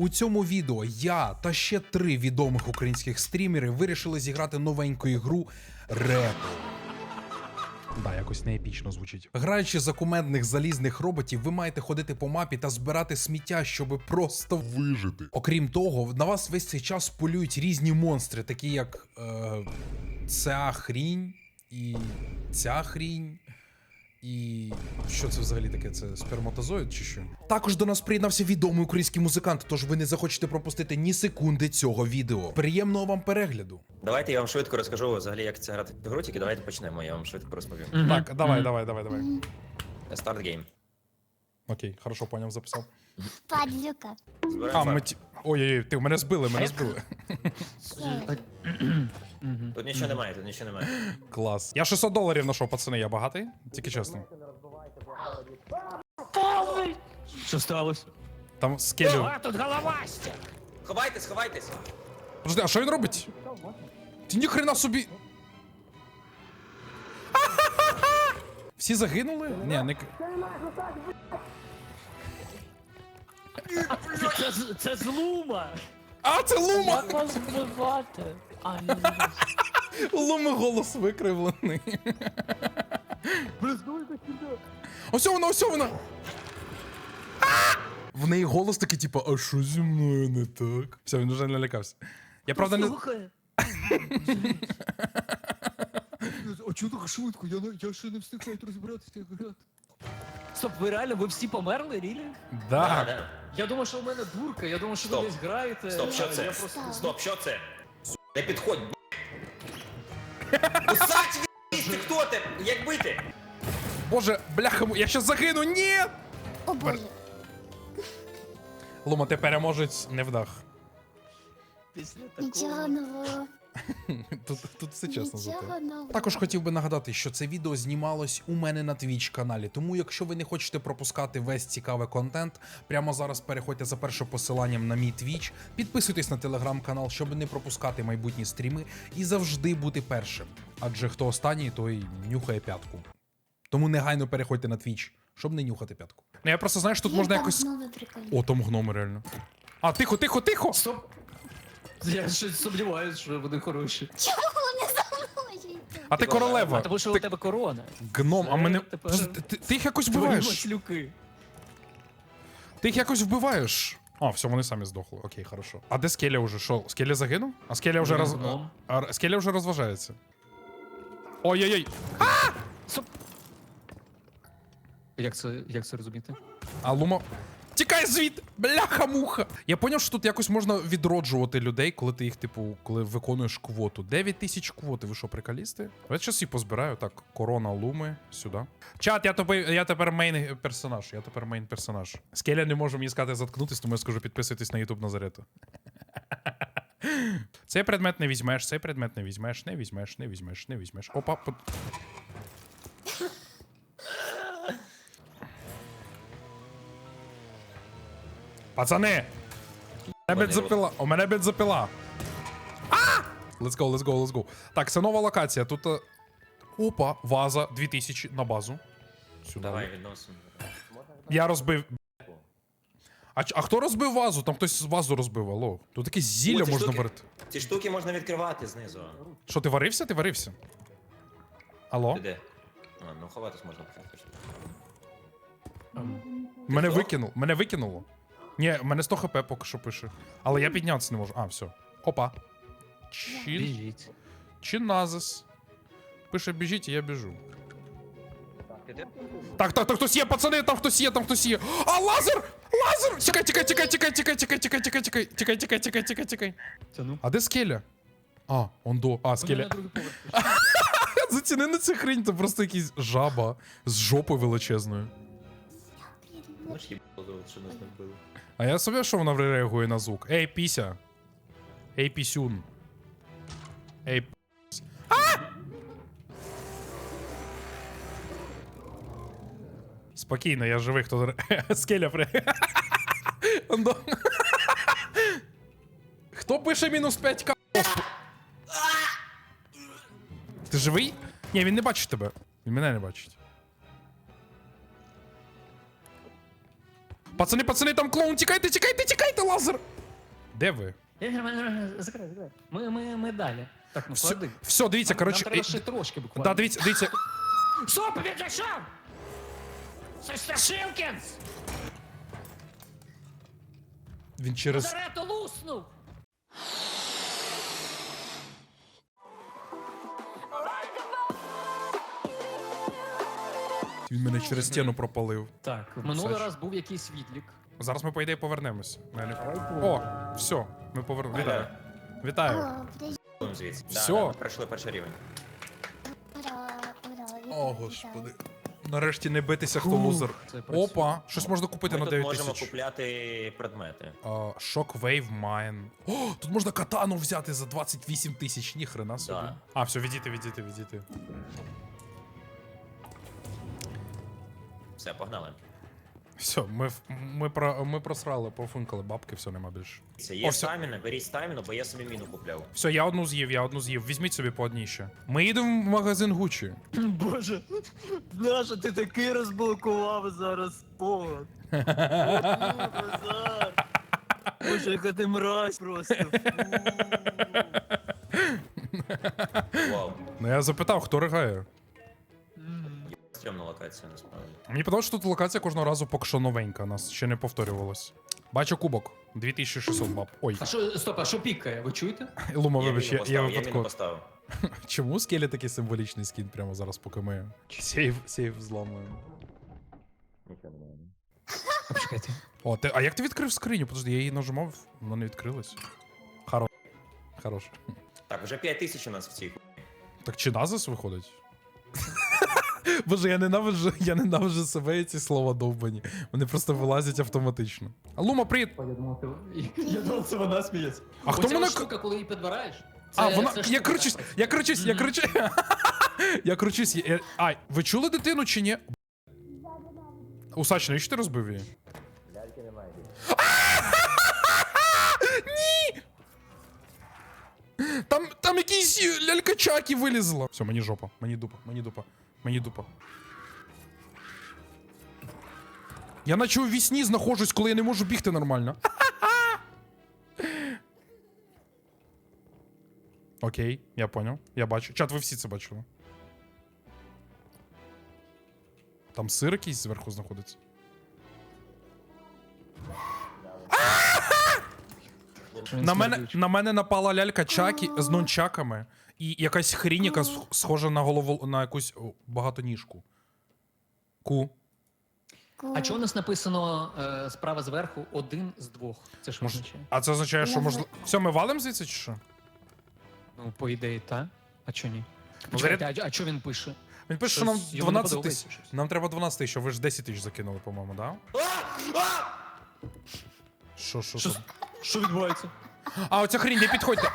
У цьому відео я та ще три відомих українських стрімери вирішили зіграти новеньку ігру Репо. Да, якось не епічно звучить. Граючи за кумедних залізних роботів, ви маєте ходити по мапі та збирати сміття, щоб просто вижити. Окрім того, на вас весь цей час полюють різні монстри, такі як е, ця хрінь і ця хрінь. І що це взагалі таке? Це сперматозоїд чи що? Також до нас приєднався відомий український музикант, тож ви не захочете пропустити ні секунди цього відео. Приємного вам перегляду. Давайте я вам швидко розкажу взагалі, як це грати в ігру, тільки давайте почнемо, я вам швидко розповім. Так, давай, давай, давай, давай. Старт гейм. Окей, хорошо, поняв, записав. Падлюка. Збираємо А, ми ті... Ой-ой-ой, ти мене збили, мене збили. Тут нічого немає, тут нічого немає. Клас. Я 600 доларів знайшов, пацани, я багатий? Тільки чесно. Що сталося? Там скелю. А, тут головастя! Ховайтесь, ховайтесь! Подожди, а що він робить? Ти ніхрена собі. Всі загинули? Ні, не. Це, з- це злума! А, це Лума! Як вас вбивати? А, ні. Луми голос викривлений. Ось вона, ось вона. А! В неї голос такий, типу, а що зі мною не так? Все, він вже налякався. Я правда не. Слухай. А чого так швидко? Я, не- я ще не встиг навіть розібратися, як грати. Стоп, ви реально, ви всі померли, Рілі? Да. Да. Я думав, що у мене дурка, я думав, що Стоп. ви десь граєте. Стоп, що це? Я просто... Стоп, що це? Су- Не підходь, б***. Усач, відійди, хто ти? Як бити? Боже, бляха, я щас загину, ні! О боже. Лума, ти переможець не вдах. Після такого... Нічого нового. Тут, тут все чесно за те. Також хотів би нагадати, що це відео знімалось у мене на Twitch каналі. Тому, якщо ви не хочете пропускати весь цікавий контент, прямо зараз переходьте за першим посиланням на мій Twitch, підписуйтесь на телеграм-канал, щоб не пропускати майбутні стріми і завжди бути першим. Адже хто останній, той нюхає п'ятку. Тому негайно переходьте на Twitch, щоб не нюхати п'ятку. Ну я просто знаєш, тут Є можна там якось. прикольно. О, там гноми реально. А, тихо, тихо, тихо! Стоп! Я щось сумніваюся, що вони хороші. Чого не за? А ти А королева. тому що у Ти тебе корона. гном, а мене. тепер- Ти, ти, ти їх якось Твої вбиваєш. маслюки. Ти їх якось вбиваєш. А, все, вони самі здохли. Окей, хорошо. А де Скеля вже? Що, Скеля загинув? А Скеля вже роз... Гном. а, Скеля вже розважається. Ой-ой-ой. Як це, як це розуміти? А Лума. Тікай звідти! Бляха-муха! Я поняв, що тут якось можна відроджувати людей, коли ти їх, типу, коли виконуєш квоту. 9 тисяч квоти, ви що, приколісти? Я зараз їх позбираю. Так, корона Луми сюди. Чат, я тепер, я тепер мейн персонаж. Я тепер мейн персонаж. Скеля не може мені сказати заткнутись, тому я скажу підписуйтесь на YouTube Назарету. Цей предмет не візьмеш, цей предмет не візьмеш, не візьмеш, не візьмеш, не візьмеш. Опа. под- Пацани! У мене бензопила. У мене бензопила. А! Let's go, let's go, let's go. Так, це нова локація. Тут. е, Опа, ваза 2000 на базу. Сюди. Давай відносимо. Я розбив. А, ч- а хто розбив вазу? Там хтось вазу розбив, алло. Тут якесь зілля О, ці можна штуки- варити. Ці штуки можна відкривати знизу. Що, ти варився? Ти варився? Алло? Ти де? А, ну ховатись можна почати. Мене здох? викинуло. Мене викинуло. Ні, в мене 100 хп поки що пише. Але я піднятися не можу. А, все. Опа. Чин. Біжіть. Чиназис. Пише біжіть, і я біжу. Так, так, так, хтось є, пацани, там хтось є, там хтось є. А, лазер! Лазер! Тікай, тікай, тікай, тікай, тікай, тікай, тікай, тікай, тікай, тікай, тікай, тікай, тікай, тікай. Це ну. А де скеля? А, он до. А, Вони на скеля. другий поверх. Заціни на цю хрень, це просто якийсь жаба з жопою величезною. Ну ж їбало, що нас не вбили. А я собі, що вона реагує на звук. Ей, піся. Ей, пісюн. Ей, п***с. А! Спокійно, я живий, хто скеля при. Хто пише мінус 5 к? Ти живий? Ні, він не бачить тебе. Він мене не бачить. Пацани, пацани, там клоун, тікайте, тікайте, тікайте, лазер! Де ви? Закрий, закрий. Ми, ми, ми далі. Так, ну Все, клади. все дивіться, коротше. Нам треба ще трошки буквально. Да, дивіться, дивіться. Стоп, відійшов! Це Сташилкінс! Він через. Зарето луснув! Він мене через стіну пропалив. Так, в минулий раз був якийсь відлік. Зараз ми, по ідеї, повернемось. О, все, ми повернемось. Вітаю. Вітаю. О, подожди. Будемо звідси. Да, Всьо. да, ми пройшли перший рівень. Ура, ура, О, господи. Нарешті не битися, хто лузер. Це працює. Опа, щось можна купити Ми на тут 9 можемо тисяч. купляти предмети. А, Shockwave Mine. О, тут можна катану взяти за 28 тисяч, ніхрена собі. Да. А, все, відійти, відійти, відійти. Все, погнали. Все, ми, в- ми, про, ми просрали, пофункали бабки, все, нема більше. Це О, є все. стаміна, беріть стаміну, бо я собі міну купляв. Все, я одну з'їв, я одну з'їв. Візьміть собі по одній ще. Ми їдемо в магазин Гучі. Боже, Наша, ти такий розблокував зараз повод. Боже, яка ти мразь просто. Фу. Вау. Ну я запитав, хто ригає. Стрьомна локація, насправді. Мені подобається, що тут локація кожного разу поки що новенька, нас ще не повторювалось. Бачу кубок. 2600 баб. Ой, А що, стоп, а що пікає? Ви чуєте? Лума, вибач, я, я випадково. поставив. Чому скелі такий символічний скін прямо зараз, поки ми сейф, сейф зламуємо? Почекайте. О, ти, а як ти відкрив скриню? Подожди, я її нажимав, вона не відкрилась. Хоро. Хорош. Так, вже 5 тисяч у нас в цій. Так чи назис виходить? Боже, я ненавиджу, я ненавиджу себе і ці слова довбані. Вони просто вилазять автоматично. Лума, привіт! Я думав, ти... Я думав, це вона сміється. А хто Оця мене штука, коли її підбираєш? А, це- вона. це Я штука кручусь, я кручусь, я кручусь. Я кручусь. я- А, ви чули дитину чи ні? Усач, навіщо ти розбив її? Ні! Там, там якийсь лялька Чакі вилізла. Все, мені жопа, мені дупа, мені дупа, мені дупа. Я наче у вісні знаходжусь, коли я не можу бігти нормально. Окей, я понял. Я бачу. Чат, ви всі це бачили. Там сир якийсь зверху знаходиться. На мене, на мене напала лялька Чакі з нончаками і якась хрінь, яка сх- схожа на голову на якусь о, багатоніжку. Ку. А чого у нас написано е, справа зверху один з двох? Це що Може, означає? а це означає, що Я можливо. Все, ми валим звідси чи що? Ну, по ідеї, так. А чого ні? Ну, Чекайте, а, а що він пише? Він пише, що нам Щось йому не 12 подобається тисяч. щось. Нам треба 12 тисяч, а ви ж 10 тисяч закинули, по-моєму, да? Що, що, що? Що відбувається? А, оця хрінь, не підходьте.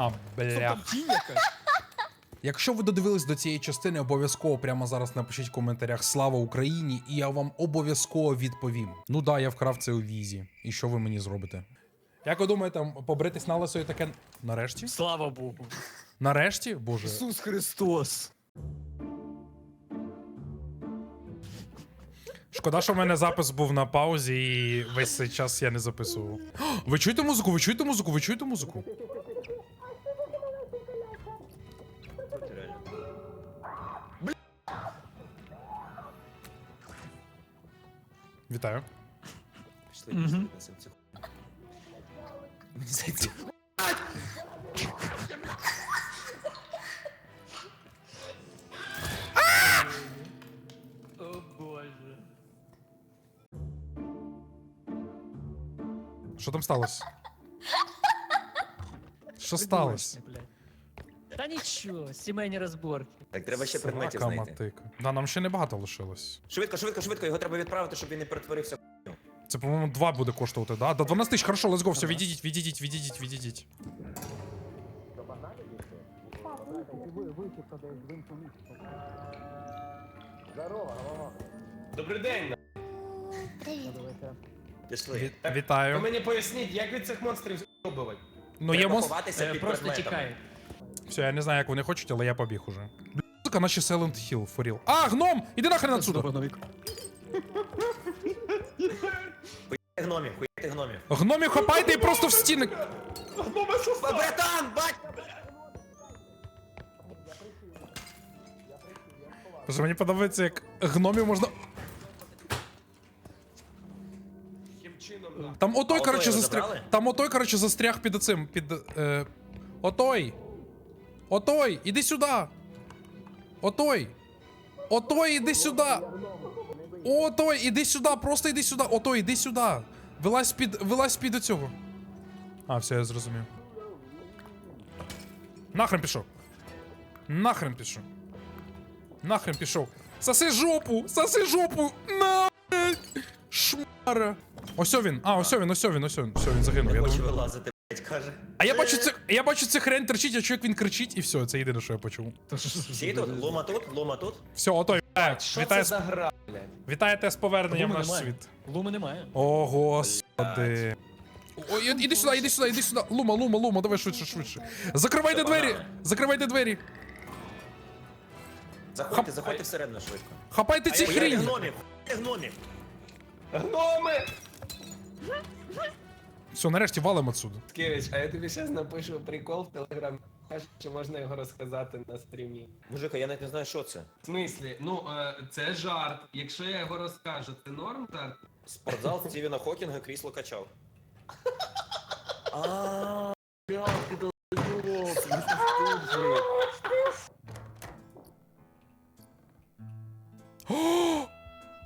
А, бля. Якщо ви додивились до цієї частини, обов'язково прямо зараз напишіть в коментарях Слава Україні, і я вам обов'язково відповім. Ну да, я вкрав це у візі. І що ви мені зробите? Як ви думаєте, побритись на лисо і таке. Нарешті? Слава Богу. Нарешті? Боже. Ісус Христос. Шкода, що в мене запис був на паузі, і весь цей час я не записував. Ви чуєте музику? Ви чуєте музику? Ви чуєте музику? Вітаю. Пішли, пішли, несем цю ху- Мені здається, О боже. Що там сталося? Що сталося? Та нічого, сімейні розборки. Так треба ще предметів Срака знайти. мотика. Да, нам ще небагато лишилось. Швидко, швидко, швидко, його треба відправити, щоб він не перетворився. в Це, по-моєму, 2 буде коштувати, да? До 12 тисяч, хорошо, let's go, все, відійдіть, відійдіть, відійдіть, відійдіть. Добрий день. Привіт. Пішли. Ві- Ви Вітаю. мені поясніть, як від цих монстрів вбивати? Ну, є Треба монстр. ховатися Е, під просто предметами. тікає. Все, я не знаю, як вони хочуть, але я побіг уже. Сука, наче Silent Hill, for real. А, гном! Іди нахрен отсюда! Хуйте гномів, хуйте гномів. Гномів хапайте і просто в стіни. Ба- Братан, бать! Боже, мені подобається, як гномів можна. Там отой, отой застряг. Там отой, коротше, застряг під оцим. Під. Е... Отой! Отой! Іди сюди! Отой! Отой, іди сюди! Отой, іди сюди, просто іди сюди! Отой, іди сюди! Вилазь під. Вилазь під оцього. А, все, я зрозумів. Нахрен пішов. Нахрен пішов. Нахрен пішов. Соси жопу! Соси жопу! На! Шмара! Ось він. А, ось він, ось він, ось він. Все, він загинув. Я думаю. вилазити, каже. А я бачу це. Я бачу це хрень терчить, чую, як він кричить, і все, це єдине, що я почув. Всі тут? Лума тут, лума тут. Все, отой. Вітаю, Що вітаю, це за гра, блядь? вітаєте з поверненням в наш немає. світ. Луми немає. О, господи. Ой, і- іди сюди, іди сюди, іди сюди. Лума, лума, лума, давай швидше, швидше. Закривайте Це двері! банани. Закривайте двері! Заходьте, заходьте всередину швидко. Хапайте ці хрінь! гномів, хуйте гномів. Гноми! Все, нарешті валимо отсюда. Скевич, а я тобі зараз напишу прикол в телеграм. Що можна його розказати на стрімі. Мужика, я навіть не знаю, що це. В смислі, ну е, це жарт. Якщо я його розкажу, це норм жарт? Спортзал Стівена Хокінга крісло качав. Ааа,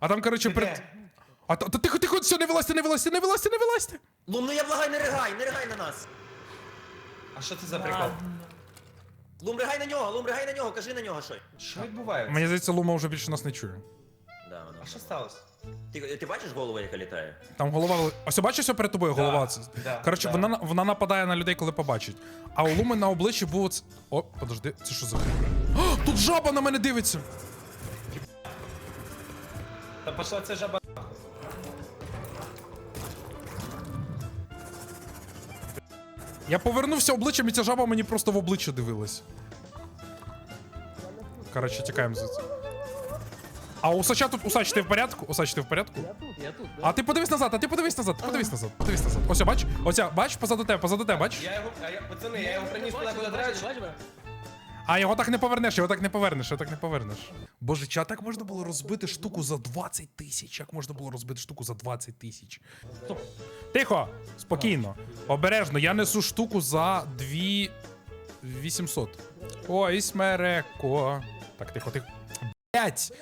А там, коротше, пред... А та, та тихо, тихо, все, не вилазьте, не вилазьте, не вилазьте, не вилазьте! Лум, ну я благай, не ригай, не ригай на нас. А що це за прикол? Лум, ригай на нього, Лум, ригай на нього, кажи на нього щось. Що відбувається? Мені здається, Лума вже більше нас не чує. Да, воно. А що сталося? Ти, ти бачиш голову, яка літає? Там голова. Ось бачиш ось перед тобою голова. Да, Це... да, Коротше, да. вона, на- вона нападає на людей, коли побачить. А у Луми на обличчі був. оц- О, подожди, це що за хрень? О, Тут жаба на мене дивиться! Та пішла ця жаба. Я повернувся обличчям, і ця жаба мені просто в обличчя дивилась. Коротше, тікаємо звідси. А усача тут, усач, ти в порядку? Усач, ти в порядку? Я тут, да? А ти подивись назад, а ти подивись назад, подивись назад, подивись назад. Ось, бач, оця, бач, позаду тебе, позаду тебе, бач? Я його, а я, пацани, я його приніс туди, куди треба. А його так не повернеш, його так не повернеш, його так не повернеш. Боже, чи а так можна було розбити штуку за 20 тисяч? Як можна було розбити штуку за 20 тисяч? Стоп. Тихо, спокійно, обережно, я несу штуку за 2 800. Ой, смереко. Так, тихо, тихо. Блять!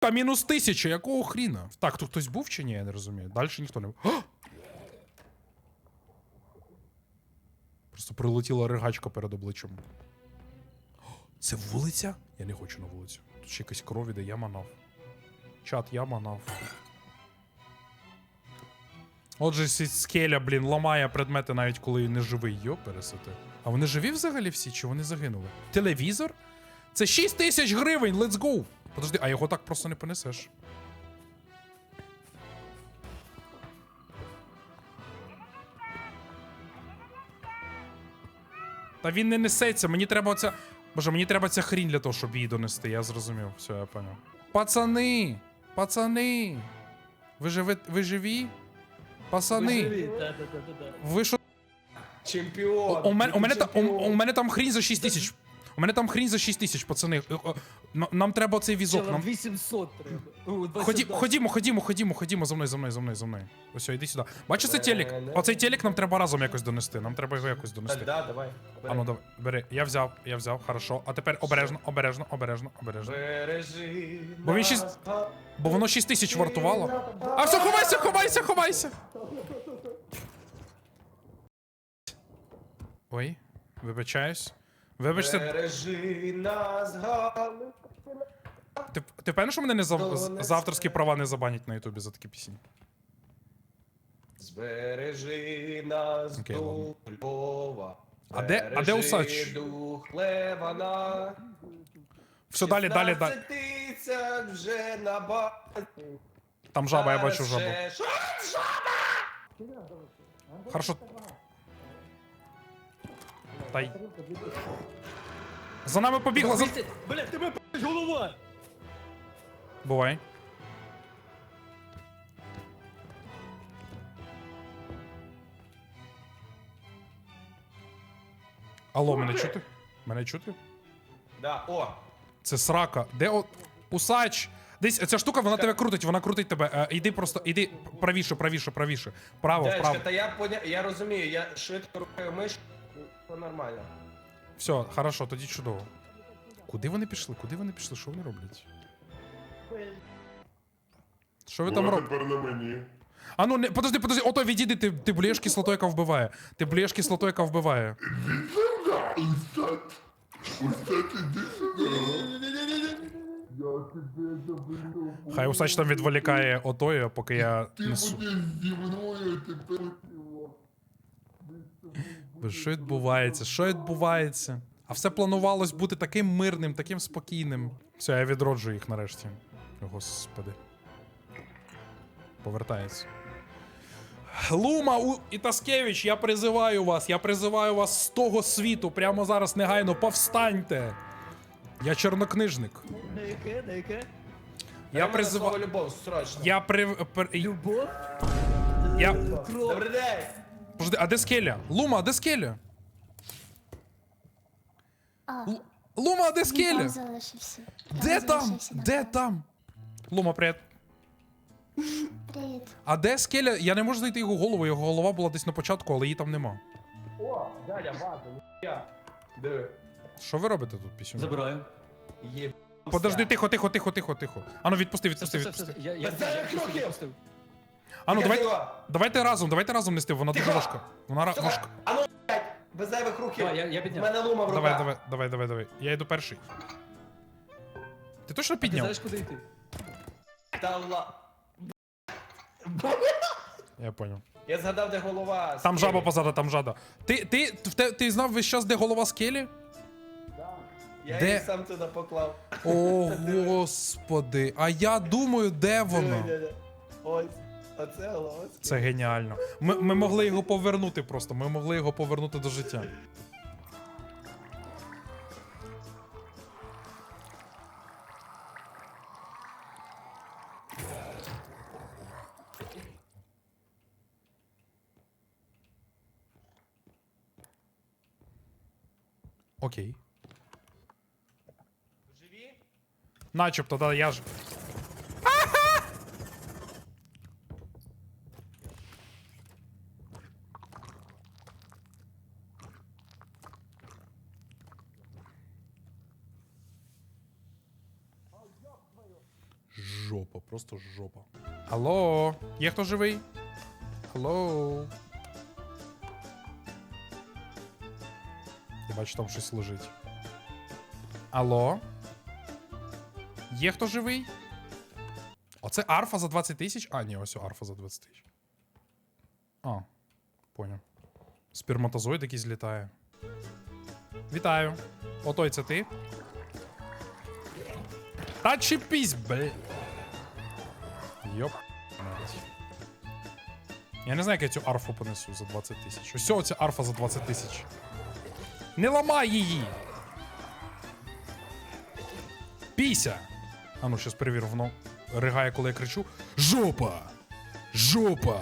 Сука, мінус тисяча, якого хріна? Так, тут хтось був чи ні, я не розумію. Далі ніхто не був. А! Просто прилетіла ригачка перед обличчям. Це вулиця? Я не хочу на вулицю. Тут ще якась кров іде, я манав. Чат, я манав. Отже, скеля, блін, ламає предмети навіть коли не живий. Йо, пересити. А вони живі взагалі всі, чи вони загинули? Телевізор? Це 6 тисяч гривень, let's go! Подожди, а його так просто не понесеш. Та він не несеться, мені треба оця. Боже, мені треба ця хрінь для того, щоб її донести, я зрозумів. Все, я поняв. Пацани! Пацани! Ви живи... ви живі? Пацани! Ви що? Чемпіон. У, мене, у, мене, та- у, чемпіон. у мене там хрінь за 6 тисяч. У мене там хрінь за 6 тисяч, пацани. Е, н- Нам треба цей візок. Нам... 800 треба. О, 20 Ході, ходімо, ходімо, ходімо, ходімо за мною, за мною, за мною, за мною. Ось, іди сюди. Бачиш цей телек? Оцей телек нам треба разом якось донести. Нам треба його якось Та, донести. да, давай. А ну давай, бери. Я взяв, я взяв, хорошо. А тепер обережно, обережно, обережно, обережно. Бережи. Бо він нас, щас- а- Бо воно 6 тисяч вартувало. А все, ховайся, ховайся, ховайся. Ой, вибачаюсь. Вибачте, Бережи нас, Галич. Ти, ти впевнений, що мене не за, з- за авторські права не забанять на Ютубі за такі пісні? Збережи нас Окей, ладно. Львова. А де- а де Усач? дух Левана. Все, далі, далі, далі. 16 тисяч вже на базі. Там жаба, я бачу Зараз жабу. ще- Що? Хорошо. Та й... За нами побігла, за... Блядь, тебе п***ь голова! Бувай. Алло, мене чути? Мене чути? Да, о, Це срака. Де о... Усач? Десь ця штука, вона тебе крутить, вона крутить тебе. Е, іди просто, іди правіше, правіше, правіше. Право, Дядечка, вправо. та я поня... я розумію, я швидко рухаю миш, нормально. Все, хорошо, тоді чудово. Куди вони пішли? Куди вони пішли? Що вони роблять? Що ви там робите? тепер на мені. А ну не подожди, подожди, ото відійди, ти, ти блєш кислоту, яка вбиває. Ти блєш кислоту, яка вбиває. Устат. Устат, іди сюди. Я тебе заберу. Хай усач там відволікає отою, поки я Ти несу. будеш зі мною тепер. Бо Що відбувається? Що відбувається? А все планувалось бути таким мирним, таким спокійним. Все, я відроджу їх нарешті. Господи. Повертається. Лума у... і Таскевич, я призиваю вас, я призиваю вас з того світу. Прямо зараз негайно повстаньте. Я чорнокнижник. На яке, на яке? Я призиваю. любов, срочно. Я при... при... Любов? Я... Добрий день! Подожди, а де скеля? Лума, а де скеля? А, Л- Лума, а де він скеля? там залишився. Де там? залишився, Де напевно. там? Лума, привіт. Привіт. А де скеля? Я не можу знайти його голову, його голова була десь на початку, але її там нема. О, дядя, ваза, ніхуя. Диви. Що ви робите тут пісюн? Забираю. Є. Подожди, тихо, тихо, тихо, тихо, тихо. Ану, відпусти, Все, відпусти, все, все, відпусти. все. Я, я, Та це я, як я років? відпустив. Ану, давайте, Тихо! давайте разом, давайте разом нести, вона дуже важка. Вона ра- Сука, важка. А ну, блядь, без зайвих рухів. Давай, я, я підняв. мене лума в руках. Давай, давай, давай, давай, давай. Я йду перший. Ти точно Ти підняв? знаєш, куди йти? Та ла... Я понял. Я згадав, де голова. Там жаба позаду, там жада. Ти, ти, в те- ти знав весь час, де голова скелі? Я Де? її сам туди поклав. О, господи. А я думаю, де воно? Ось. Оце скелі. Це геніально. Ми, ми могли його повернути просто. Ми могли його повернути до життя. Окей. Живі? Начебто, да, я ж. Жопа, просто жопа. Алло, є хто живий? Алло. Я бачу, там щось лежить. Алло. Є хто живий? Оце арфа за 20 тисяч? А, ні, ось арфа за 20 тисяч. А, поняв. Сперматозоїд якийсь літає. Вітаю. Отой це ти. Та чіпись, бля. Йоп. Я не знаю, як я цю арфу понесу за 20 тисяч. Ось ця арфа за 20 тисяч. Не ламай її! Піся! А ну, щас перевірю, воно ригає, коли я кричу. Жопа! Жопа!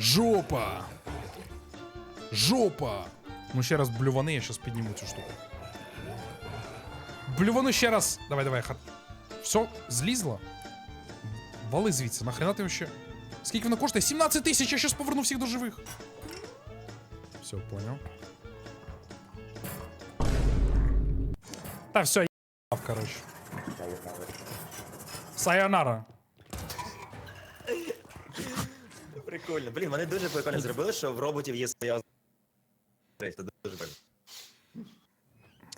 Жопа! Жопа! Ну ще раз блювани, я щас підніму цю штуку. Блювани ще раз. Давай, давай, хат. Все, злізла? Вали звідси, нахрена ти ще. Скільки воно коштує? 17 тисяч, я щас поверну всіх до живих. Все, понял. Та все, я короче. Сайонара. Прикольно. Блін, вони дуже прикольно зробили, що в роботів є своя. Це дуже прикольно.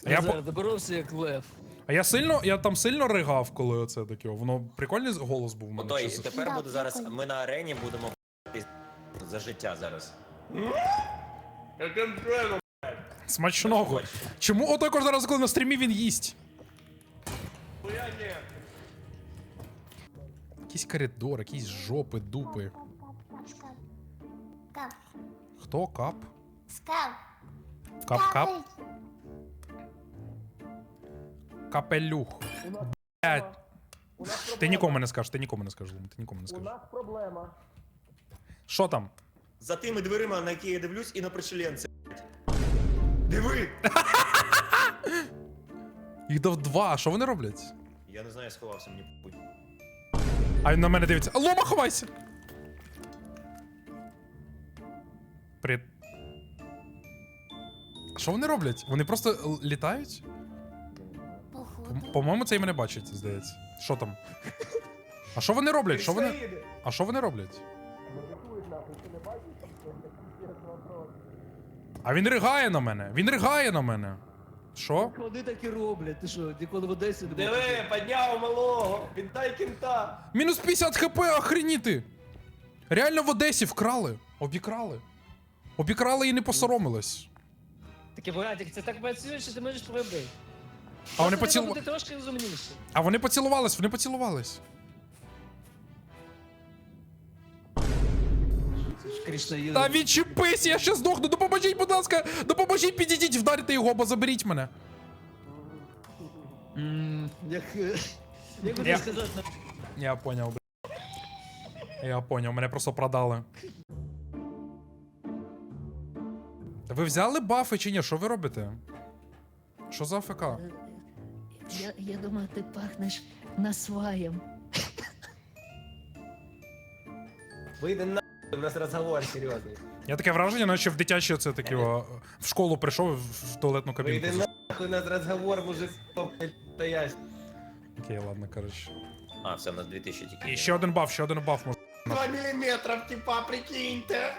А я, по... Назар, доборовся як лев. А я сильно, я там сильно ригав, коли оце таке. Воно прикольний голос був у мене. Отой, тепер Да, буде зараз. Ми на арені будемо за життя зараз. Яким чином? Смачного. Чому отой кожен раз, коли на стрімі він їсть? Якийсь коридор, якісь жопи, дупи. Скав. Скав. Хто? Кап? Скав. Кап-кап? Скавить. Капелюх. У нас Ти проблема. нікому не скажеш, ти нікому не скажеш, Лум, ти нікому не У скажеш. нас проблема. Що там? За тими дверима, на які я дивлюсь, і на причленці. Диви! Їх дав два, а що вони роблять? Я не знаю, я сховався мені путь. А він на мене дивиться. Лома, ховайся! Привіт. А Що вони роблять? Вони просто л- літають? По-моєму, це і мене бачить, здається. Що там? А що вони роблять? Що вони. А що вони роблять? А він ригає на мене. Він ригає на мене. Що? Вони так і роблять. Ти що, ніколи в Одесі не? Диви, підняв малого. Віддай кінта. Мінус 50 хп, охреніти! Реально в Одесі вкрали. Обікрали. Обікрали і не посоромились. Таке Владик, це так працює, що ти можеш пробити. А вони Просто треба поцілу... бути трошки розумніше. А вони поцілувались, вони поцілувались. Та відчепись, я ще здохну. Допоможіть, будь ласка, допоможіть, підійдіть, вдарите його, або заберіть мене. Як... Як би Я- сказати? на- Я поняв, бля. Я поняв, мене просто продали. Та ви взяли бафи чи ні? Що ви робите? Що за АФК? Я, я думаю, ти пахнеш насваєм. Вийди на у нас розговор серйозний. Я таке враження, наче в дитячі це такі о, в школу прийшов в туалетну кабінку. Вийди нахуй, у нас розговор, мужик, стоять. Окей, ладно, коротше. А, все, у нас 2000 тільки. І ще один баф, ще один баф. може. 2 міліметра, типа, прикиньте.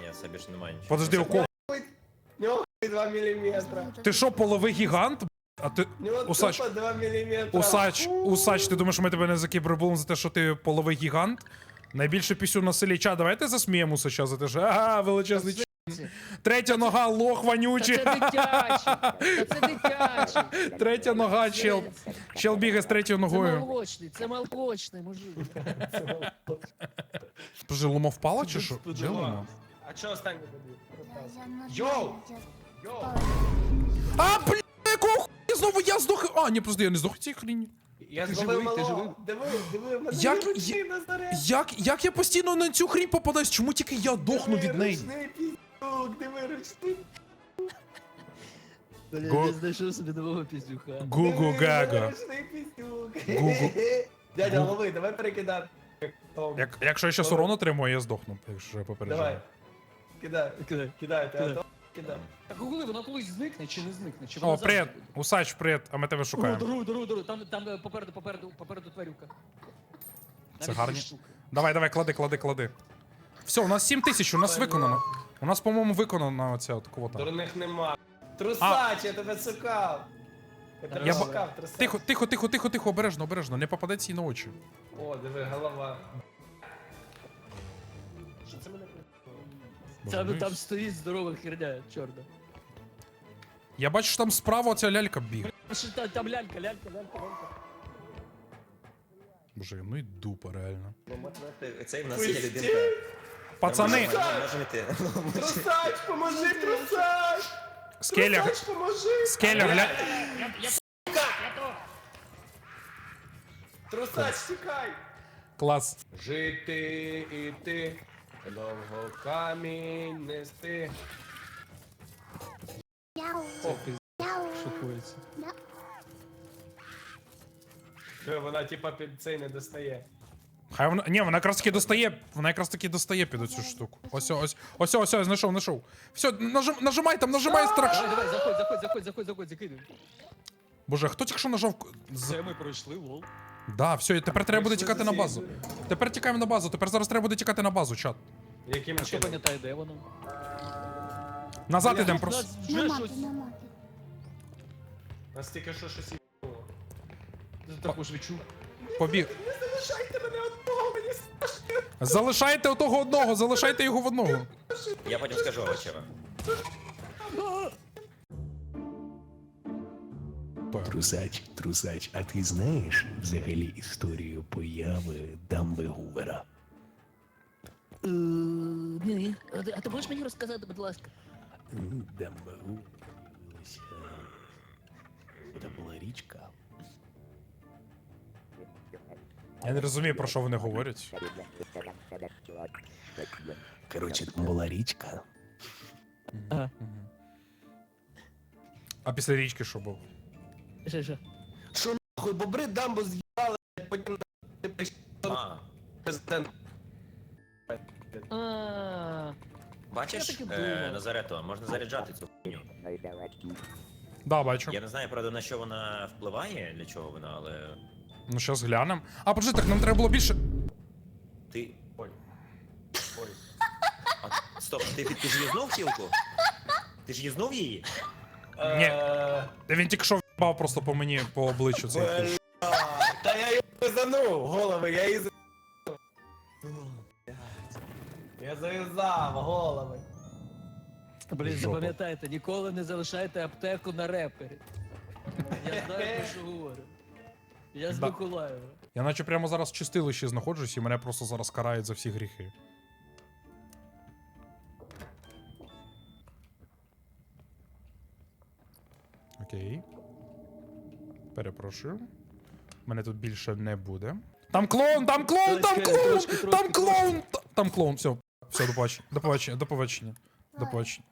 Ні, ні, це більше немає нічого. Подожди, у кого? Нього 2 міліметра. Ти що, половий гігант? А ти. Усач. тупо 2 міліметра. Усач, Усач, ти думаєш, ми тебе не закібербулимо за те, що ти половий гігант? Найбільше пісю на селі Ча, давайте засміємо Усача за те, що ага, величезний ч... Третя нога, лох Та вонючий. це дитячий. Та це дитячий. Третя нога, чел. Чел бігає з третьою Це ногою. молочний, це молочний, мужик. Боже, лума впала чи що? Де? А що останнє тобі? Я- я нормально, Йоу! Йоу! А, бля, якого хуя знову я здох. А, ні, просто я не здох в цій хріні. Я Ти зловив живий, ти малого. живий? Диви, диви, в мене Як- є ручний Назарет. Як, як я постійно на цю хрінь попадаюсь? Чому тільки я дохну Диви, від неї? Ручний піздюк, диви, ручний. Та Я Го- не знайшов собі нового піздюха. Гугу Диви, гага. Ручний піздюк. Гу-гу. Дядя, Гу- лови, давай перекидати. Том, Як, якщо я щас урон отримую, я здохну, якщо я попереджаю. Давай. Кидай, Кидай. кидай, ти Кидай. готов? Кидай. Так гугли, воно колись зникне чи не зникне? Чи О, завжди привіт, буде? Усач, привіт, а ми тебе О, шукаємо. дорогу, дорогу, дорогу, там, там е, попереду, попереду, попереду тварюка. Це Навіть гарні. штуки. Давай, давай, клади, клади, клади. Все, у нас 7 тисяч, у нас виконано. У нас, по-моєму, виконана оця от квота. Дурних нема. Трусач, я тебе шукав. Я тебе Я б- шукав, трусач. Тихо, тихо, тихо, тихо, тихо, обережно, обережно, не попадеться їй на очі. О, диви, голова. Там, ну і там с- стоїть здорова херня, чорна. Я бачу, що там справа оця лялька біг. Що Там, там лялька, лялька, лялька, лялька. Боже, ну і дупа, реально. Цей в нас є Пусти! людинка. Пацани, Можемо йти. Трусач, поможи, трусач! скеля, Трусач, поможи! скеля, гля... Трусач, тікай! Клас. Жити іти, Довго камінь нести. Мяу. шокується. Мяу. Що, Вона типа під цей не достає. Хай вона. Ні, вона якраз таки достає. Вона якраз таки достає під оцю штуку. Ось, ось, ось, ось, ось, знайшов, знайшов. Все, нажим, нажимай там, нажимай страх. Давай, давай, заходь, заходь, заходь, заходь, заходь, закидуй. Боже, хто тільки що нажав. к- З... Це ми пройшли, лол. Да, все, тепер треба буде тікати на базу. Тепер тікаємо на базу, тепер зараз треба буде тікати на базу, чат. Яким чином? пам'ятає, де воно? Назад ідемо у просто. нас На Вже щось. Нас тільки що щось їбало. Таку швидшу. Побіг. Залишайте отого одного, залишайте його в одного. Я потім скажу овочева. Трусач, трусач, а ти знаєш взагалі історію появи Дамби Гувера? Е, Ні, а ти- можеш мені розказати, будь ласка? Дамба Гувер з'явилася. Це була річка. Я не розумію, про що вони говорять. Коротше, там була річка. А після річки що було? Що, що? Що нахуй, бобри дамбу з'їбали, потім прийшов А, президент. А, бачиш, Я таки е. Назарето, можна заряджати цю хуйню. Да, бачу. Я не знаю, правда, на що вона впливає, для чого вона, але Ну, зараз глянемо. А, подожди, так нам треба було більше. ти. Ой. Ой. А, стоп, ти, ти ж юзнув тілку? Ти ж юзнув її? Ні. Е, Та Він тільки що в'їбав просто по мені по обличчю цей Бля, фіш. Та я її занув, голови, я її за- Я зав'язав голови. Блін, запам'ятайте, ніколи не залишайте аптеку на репері. Я знаю, про що говорю. Я з Да. Миколаєва. Я наче прямо зараз в чистилищі знаходжусь і мене просто зараз карають за всі гріхи. Окей. Перепрошую. Мене тут більше не буде. Там клоун, там клоун, там клоун! трошки, Там клоун! та- Там клоун, все. Все, до побачення. До побачення, до побачення. До побачення.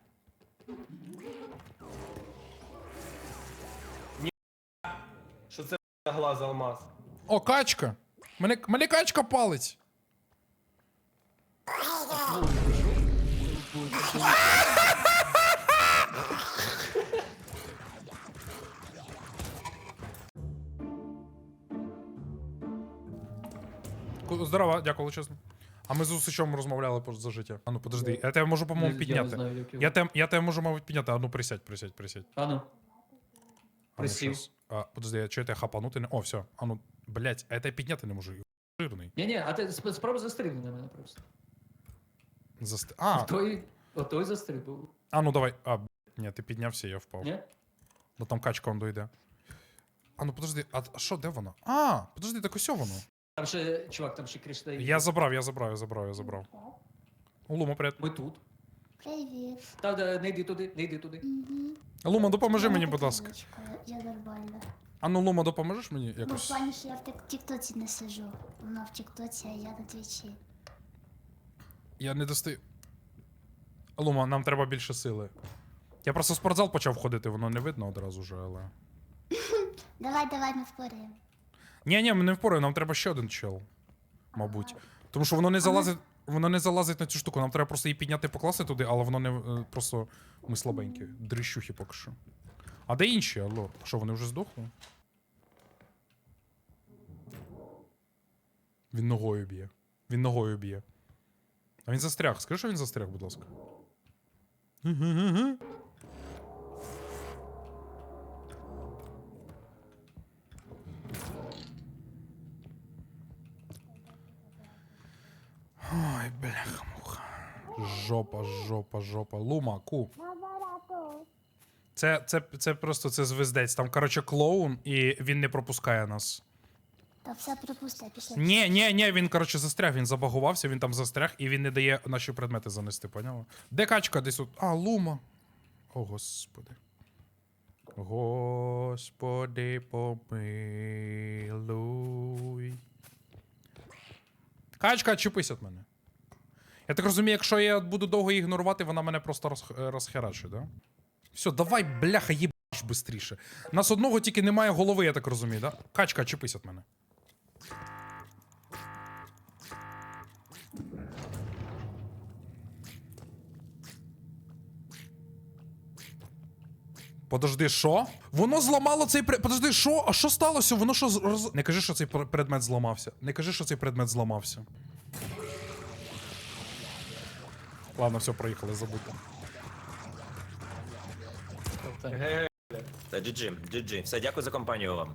Що це за глаз алмаз? О, качка! Мене, мене качка палить! Здорово, дякую величезно. А ми з Усичом розмовляли по- за життя. А ну подожди, я тебе можу, по-моєму, підняти. Я тебе, я тебе можу, мабуть, підняти. А ну присядь, присядь, присядь. А ну. А ну, Присів. щас. А, подожди, я чого я хапанути не. О, все. А ну, блять, а я тебе підняти не можу. Жирний. Ні-ні, а ти сп- спробуй застрибни на мене просто. Заст... А, Той, отой застрибув. а ну давай. А, б**, ні, ти піднявся, я впав. Ні? Бо там качка он дойде. А ну подожди, а а що, де воно? А, подожди, так ось воно. Там ще, чувак, там ще Кришна. Я забрав, я забрав, я забрав, я забрав. Лума, привіт. Ми тут. Привіт. Та, да, не йди туди, не йди туди. Угу. Лума, допоможи мені, будь ласка. Я нормально. А ну, Лума, допоможеш мені Ну, в якось? плані, що я в тік- тіктоці не сижу. Вона в тіктоці, а я на твічі. Я не достаю. Лума, нам треба більше сили. Я просто в спортзал почав ходити, воно не видно одразу же, але. Давай, давай, ми впораємо. Ні, ні, ми не впораю, нам треба ще один чел. Мабуть. Тому що воно не залазить. Воно не залазить на цю штуку. Нам треба просто її підняти покласти туди, але воно не е, просто. Ми слабенькі. Дрищухи поки що. А де інші, алло? Що, вони вже здохли? Він ногою б'є. Він ногою б'є. А він застряг. Скажи, що він застряг, будь ласка. Ой, бляха-муха. Жопа, жопа, жопа. Лума, ку. Це, це, це просто це звездець. Там, коротше, клоун, і він не пропускає нас. Та все пропусти, пішли. Ні, ні, ні, він, коротше, застряг, він забагувався, він там застряг, і він не дає наші предмети занести, поняла? Де качка десь тут? А, лума. О, господи. Господи, помилуй. Качка, чіпись від мене. Я так розумію, якщо я буду довго її ігнорувати, вона мене просто роз, розхерачить, да? Все, давай, бляха, їбаш бистріше. Нас одного тільки немає голови, я так розумію, да? Качка, чіпись від мене. Подожди, що? Воно зламало цей пред... Подожди, що? А що сталося? Воно що роз... Не кажи, що цей предмет зламався. Не кажи, що цей предмет зламався. Ладно, все, проїхали, забудьте. Та GG, GG. Все, дякую за компанію вам.